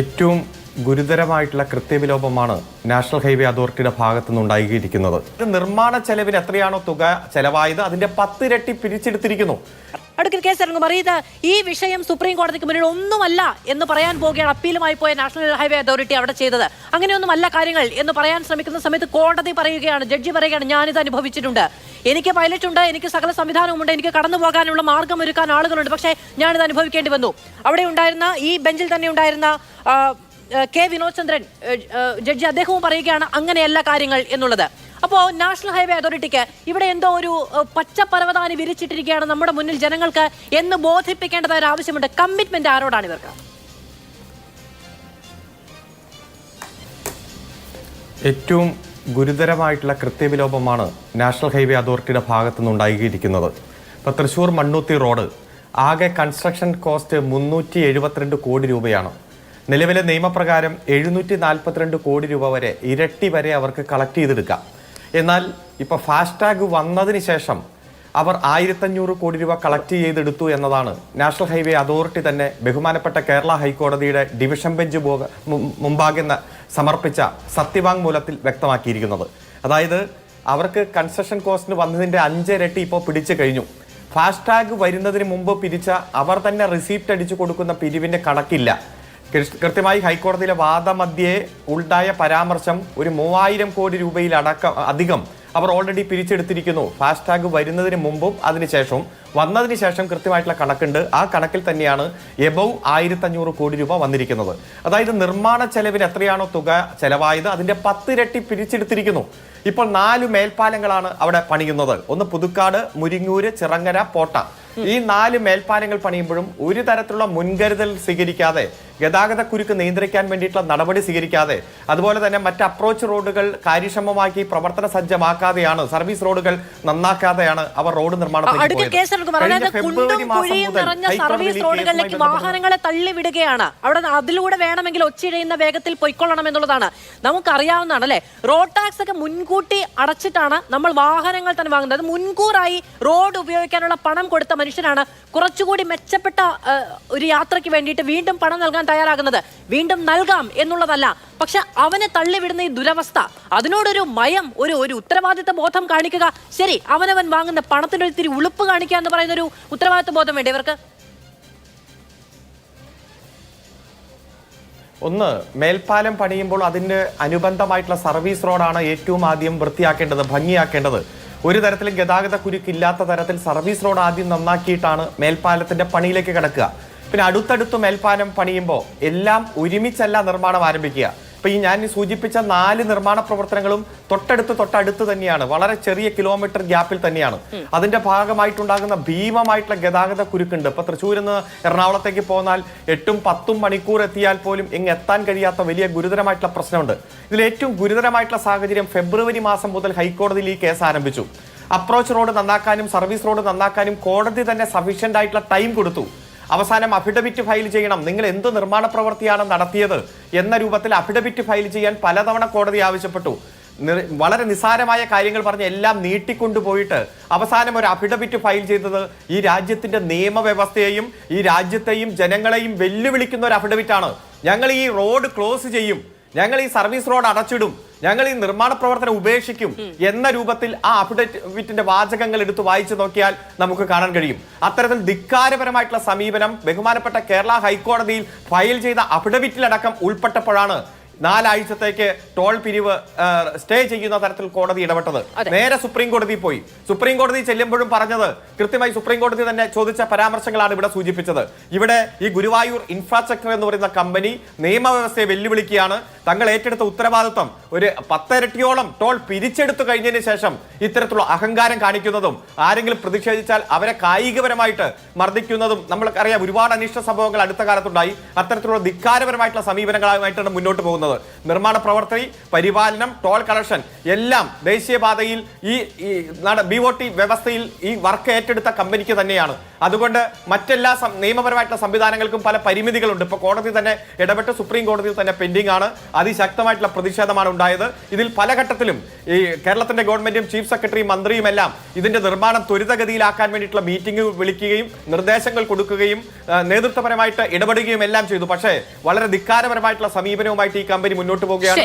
ഏറ്റവും ഗുരുതരമായിട്ടുള്ള കൃത്യവിലോപമാണ് national highway അതോറിറ്റിയുടെ ഭാഗത്തു നിന്നുണ്ടായിരിക്കുന്നത് നിർമ്മാണ ചെലവിന് എത്രയാണോ തുക ചെലവായത് അതിന്റെ പത്തിരട്ടി പിരിച്ചെടുത്തിരിക്കുന്നു. അഡ്വക്കേറ്റ് കെ സരൺകുമാർ ഇത് ഈ വിഷയം സുപ്രീം കോടതിക്ക് മുന്നിൽ ഒന്നുമല്ല എന്ന് പറയാൻ പോവുകയാണ് അപ്പീലുമായി പോയ നാഷണൽ ഹൈവേ അതോറിറ്റി അവിടെ ചെയ്തത്. അങ്ങനെയൊന്നുമല്ല കാര്യങ്ങൾ എന്ന് പറയാൻ ശ്രമിക്കുന്ന സമയത്ത് കോടതി പറയുകയാണ് ജഡ്ജി പറയുകയാണ് ഞാനിത് അനുഭവിച്ചിട്ടുണ്ട്. എനിക്ക് പൈലറ്റ് ഉണ്ട് എനിക്ക് സകല സംവിധാനവുമുണ്ട് എനിക്ക് കടന്നു പോകാനുള്ള മാർഗം ഒരുക്കാൻ ആളുകളുണ്ട് പക്ഷേ ഞാനിത് അനുഭവിക്കേണ്ടി വന്നു. അവിടെ ഉണ്ടായിരുന്ന ഈ ബെഞ്ചിൽ തന്നെ ഉണ്ടായിരുന്ന കെ വിനോദ് ചന്ദ്രൻ ജഡ്ജി അദ്ദേഹവും പറയുകയാണ് അങ്ങനെയല്ല കാര്യങ്ങൾ എന്നുള്ളത്. അപ്പോ നാഷണൽ ഹൈവേ അതോറിറ്റിക്ക് ഇവിടെ എന്തോ ഒരു ഏഹ്, പച്ച പരവതാനി വിരിച്ചിട്ടിരിക്കുകയാണ് നമ്മുടെ മുന്നിൽ ജനങ്ങൾക്ക് എന്ന് ബോധിപ്പിക്കേണ്ടതായ ഒരു ആവശ്യമുണ്ട്. കമ്മിറ്റ്മെന്റ് ആരോടാണ് ഇവർക്ക്? ഏറ്റവും ഗുരുതരമായിട്ടുള്ള കൃത്യവിലോപമാണ് നാഷണൽ ഹൈവേ അതോറിറ്റിയുടെ ഭാഗത്തു നിന്നുണ്ടായിരിക്കുന്നത് ഇപ്പോൾ തൃശ്ശൂർ മണ്ണൂത്തി റോഡ് ആകെ കൺസ്ട്രക്ഷൻ കോസ്റ്റ് മുന്നൂറ്റി എഴുപത്തിരണ്ട് കോടി രൂപയാണ്. നിലവിലെ നിയമപ്രകാരം എഴുന്നൂറ്റി നാൽപ്പത്തിരണ്ട് കോടി രൂപ വരെ ഇരട്ടി വരെ അവർക്ക് കളക്ട് ചെയ്തെടുക്കാം. എന്നാൽ ഇപ്പോൾ ഫാസ്ടാഗ് വന്നതിന് ശേഷം അവർ ആയിരത്തഞ്ഞൂറ് കോടി രൂപ കളക്ട് ചെയ്തെടുത്തു എന്നതാണ്. നാഷണൽ ഹൈവേ അതോറിറ്റി തന്നെ ബഹുമാനപ്പെട്ട കേരള ഹൈക്കോടതിയുടെ ഡിവിഷൻ ബെഞ്ച് മുമ്പാകെ സമർപ്പിച്ച സത്യവാങ്മൂലത്തിൽ വ്യക്തമാക്കിയിരിക്കുന്നത്. അതായത് അവർക്ക് കൺസ്ട്രക്ഷൻ കോസ്റ്റിന് വന്നതിന്റെ അഞ്ചിരട്ടി ഇപ്പോൾ പിടിച്ചു കഴിഞ്ഞു. ഫാസ്ടാഗ് വരുന്നതിന് മുമ്പ് പിരിച്ച അവർ തന്നെ റിസീപ്റ്റ് അടിച്ചു കൊടുക്കുന്ന പിരിവിന്റെ കണക്കില്ല. കൃത്യമായി ഹൈക്കോടതിയിലെ വാദമധ്യേ ഉണ്ടായ പരാമർശം ഒരു മൂവായിരം കോടി രൂപയിൽ അടക്കം അധികം അവർ ഓൾറെഡി പിരിച്ചെടുത്തിരിക്കുന്നു. ഫാസ്ടാഗ് വരുന്നതിന് മുമ്പും അതിനുശേഷവും. വന്നതിന് ശേഷം കൃത്യമായിട്ടുള്ള കണക്കുണ്ട്. ആ കണക്കിൽ തന്നെയാണ് എബവ് ആയിരത്തഞ്ഞൂറ് കോടി രൂപ വന്നിരിക്കുന്നത്. അതായത് നിർമ്മാണ ചെലവിന് എത്രയാണോ തുക ചെലവായത് അതിന്റെ പത്തിരട്ടി പിരിച്ചെടുത്തിരിക്കുന്നു. ഇപ്പോൾ നാല് മേൽപ്പാലങ്ങളാണ് അവിടെ പണിയുന്നത്. ഒന്ന് പുതുക്കാട് മുരിങ്ങൂര് ചിറങ്ങര പോട്ട. ഈ നാല് മേൽപ്പാലങ്ങൾ പണിയുമ്പോഴും ഒരു തരത്തിലുള്ള മുൻകരുതൽ സ്വീകരിക്കാതെ ഗതാഗത കുരുക്ക് നിയന്ത്രിക്കാൻ വേണ്ടിയിട്ടുള്ള നടപടി സ്വീകരിക്കാതെ അതുപോലെ തന്നെ മറ്റ് അപ്രോച്ച് റോഡുകൾ കാര്യക്ഷമമാക്കി പ്രവർത്തന സജ്ജമാക്കാതെയാണ് സർവീസ് റോഡുകൾ നന്നാക്കാതെയാണ് അവർ റോഡ് നിർമ്മാണം വാഹനങ്ങളെ തള്ളിവിടുകയാണ്. അവിടെ അതിലൂടെ വേണമെങ്കിൽ ഒച്ചിഴയുന്ന വേഗത്തിൽ പൊയ്ക്കൊള്ളണം എന്നുള്ളതാണ്. നമുക്കറിയാവുന്നതാണ് അല്ലെ? റോഡ് ടാക്സ് ഒക്കെ മുൻകൂട്ടി അടച്ചിട്ടാണ് നമ്മൾ വാഹനങ്ങൾ തന്നെ വാങ്ങുന്നത്. അത് മുൻകൂറായി റോഡ് ഉപയോഗിക്കാനുള്ള പണം കൊടുത്ത മനുഷ്യനാണ് കുറച്ചുകൂടി മെച്ചപ്പെട്ട ഒരു യാത്രയ്ക്ക് വേണ്ടിയിട്ട് വീണ്ടും പണം നൽകാൻ തയ്യാറാകുന്നത്. വീണ്ടും നൽകാം എന്നുള്ളതല്ല. പക്ഷെ അവനെ തള്ളിവിടുന്ന ഈ ദുരവസ്ഥ അതിനോടൊരു മയം ഒരു ഒരു ഉത്തരവാദിത്ത ബോധം കാണിക്കുക. ശരി അവനവൻ വാങ്ങുന്ന പണത്തിന്റെ ഇത്തിരി ഉളുപ്പ് കാണിക്കുക എന്ന് പറയുന്ന ഒരു ഉത്തരവാദിത്ത ബോധം വേണ്ടേ ഇവർക്ക്? ഒന്ന് മേൽപ്പാലം പണിയുമ്പോൾ അതിന് അനുബന്ധമായിട്ടുള്ള സർവീസ് റോഡാണ് ഏറ്റവും ആദ്യം വൃത്തിയാക്കേണ്ടത് ഭംഗിയാക്കേണ്ടത്. ഒരു തരത്തിലും ഗതാഗത കുരുക്കില്ലാത്ത തരത്തിൽ സർവീസ് റോഡ് ആദ്യം നന്നാക്കിയിട്ടാണ് മേൽപ്പാലത്തിന്റെ പണിയിലേക്ക് കിടക്കുക. പിന്നെ അടുത്തടുത്ത് മേൽപ്പാലം പണിയുമ്പോൾ എല്ലാം ഒരുമിച്ചല്ല നിർമ്മാണം ആരംഭിക്കുക. ഇപ്പൊ ഈ ഞാൻ സൂചിപ്പിച്ച നാല് നിർമ്മാണ പ്രവർത്തനങ്ങളും തൊട്ടടുത്ത് തൊട്ടടുത്ത് തന്നെയാണ്. വളരെ ചെറിയ കിലോമീറ്റർ ഗ്യാപ്പിൽ തന്നെയാണ്. അതിന്റെ ഭാഗമായിട്ടുണ്ടാകുന്ന ഭീമമായിട്ടുള്ള ഗതാഗത കുരുക്കുണ്ട്. ഇപ്പൊ തൃശ്ശൂരിൽ നിന്ന് എറണാകുളത്തേക്ക് പോന്നാൽ എട്ടും പത്തും മണിക്കൂർ എത്തിയാൽ പോലും ഇങ്ങ് എത്താൻ കഴിയാത്ത വലിയ ഗുരുതരമായിട്ടുള്ള പ്രശ്നമുണ്ട്. ഇതിൽ ഏറ്റവും ഗുരുതരമായിട്ടുള്ള സാഹചര്യം ഫെബ്രുവരി മാസം മുതൽ ഹൈക്കോടതിയിൽ ഈ കേസ് ആരംഭിച്ചു. അപ്രോച്ച് റോഡ് നന്നാക്കാനും സർവീസ് റോഡ് നന്നാക്കാനും കോടതി തന്നെ സഫീഷ്യന്റ് ആയിട്ടുള്ള ടൈം കൊടുത്തു. അവസാനം അഫിഡവിറ്റ് ഫയൽ ചെയ്യണം. നിങ്ങൾ എന്ത് നിർമ്മാണ പ്രവൃത്തിയാണ് നടത്തിയത് എന്ന രൂപത്തിൽ അഫിഡവിറ്റ് ഫയൽ ചെയ്യാൻ പലതവണ കോടതി ആവശ്യപ്പെട്ടു. വളരെ നിസ്സാരമായ കാര്യങ്ങൾ പറഞ്ഞ് എല്ലാം നീട്ടിക്കൊണ്ടുപോയിട്ട് അവസാനം ഒരു അഫിഡവിറ്റ് ഫയൽ ചെയ്തത് ഈ രാജ്യത്തിന്റെ നിയമവ്യവസ്ഥയെയും ഈ രാജ്യത്തെയും ജനങ്ങളെയും വെല്ലുവിളിക്കുന്ന ഒരു അഫിഡവിറ്റ് ആണ് ഞങ്ങൾ ഈ റോഡ് ക്ലോസ് ചെയ്യും. ഞങ്ങൾ ഈ സർവീസ് റോഡ് അടച്ചിടും. ഞങ്ങൾ ഈ നിർമ്മാണ പ്രവർത്തനം ഉപേക്ഷിക്കും എന്ന രൂപത്തിൽ ആ അഫിഡവിറ്റിന്റെ വാചകങ്ങൾ എടുത്ത് വായിച്ചു നോക്കിയാൽ നമുക്ക് കാണാൻ കഴിയും. അത്തരത്തിൽ ധിക്കാരപരമായിട്ടുള്ള സമീപനം ബഹുമാനപ്പെട്ട കേരള ഹൈക്കോടതിയിൽ ഫയൽ ചെയ്ത അഫിഡവിറ്റിലടക്കം ഉൾപ്പെട്ടപ്പോഴാണ് നാലാഴ്ചത്തേക്ക് ടോൾ പിരിവ് സ്റ്റേ ചെയ്യുന്ന തരത്തിൽ കോടതി ഇടപെട്ടത്. നേരെ സുപ്രീം കോടതി പോയി. സുപ്രീം കോടതി ചെല്ലുമ്പോഴും പറഞ്ഞത് കൃത്യമായി സുപ്രീം കോടതി തന്നെ ചോദിച്ച പരാമർശങ്ങളാണ് ഇവിടെ സൂചിപ്പിച്ചത്. ഇവിടെ ഈ ഗുരുവായൂർ ഇൻഫ്രാസ്ട്രക്ചർ എന്ന് പറയുന്ന കമ്പനി നിയമവ്യവസ്ഥയെ വെല്ലുവിളിക്കുകയാണ്. തങ്ങൾ ഏറ്റെടുത്ത ഉത്തരവാദിത്വം ഒരു പത്തരട്ടിയോളം ടോൾ പിരിച്ചെടുത്തു കഴിഞ്ഞതിന് ശേഷം ഇത്തരത്തിലുള്ള അഹങ്കാരം കാണിക്കുന്നതും ആരെങ്കിലും പ്രതിഷേധിച്ചാൽ അവരെ കായികപരമായിട്ട് മർദ്ദിക്കുന്നതും നമ്മൾക്കറിയാം ഒരുപാട് അനിഷ്ട സംഭവങ്ങൾ അടുത്ത കാലത്തുണ്ടായി. അത്തരത്തിലുള്ള ധിക്കാരപരമായിട്ടുള്ള സമീപനങ്ങളുമായിട്ടാണ് മുന്നോട്ട് പോകുന്നത്. നിർമ്മാണ പ്രവർത്തി പരിപാലനം ടോൾ കളക്ഷൻ എല്ലാം ദേശീയപാതയിൽ ഈ ബി ഒ ടി വ്യവസ്ഥയിൽ ഈ വർക്ക് ഏറ്റെടുത്ത കമ്പനിക്ക് തന്നെയാണ്. അതുകൊണ്ട് മറ്റെല്ലാ നിയമപരമായിട്ടുള്ള സംവിധാനങ്ങൾക്കും പല പരിമിതികളുണ്ട്. ഇപ്പോൾ കോടതി തന്നെ ഇടപെട്ട് സുപ്രീം കോടതിയിൽ തന്നെ പെൻഡിംഗ് ആണ് അതിശക്തമായിട്ടുള്ള പ്രതിഷേധമാണ് ഉണ്ടായത്. ഇതിൽ പല ഘട്ടത്തിലും ഈ കേരളത്തിന്റെ ഗവൺമെന്റും ചീഫ് സെക്രട്ടറിയും മന്ത്രിയും എല്ലാം ഇതിന്റെ നിർമ്മാണം ത്വരിതഗതിയിലാക്കാൻ വേണ്ടിയിട്ടുള്ള മീറ്റിംഗ് വിളിക്കുകയും നിർദ്ദേശങ്ങൾ കൊടുക്കുകയും നേതൃത്വപരമായിട്ട് ഇടപെടുകയും എല്ലാം ചെയ്തു. പക്ഷേ വളരെ ധിക്കാരപരമായിട്ടുള്ള സമീപനവുമായിട്ട് ഈ കമ്പനി മുന്നോട്ട് പോവുകയാണ്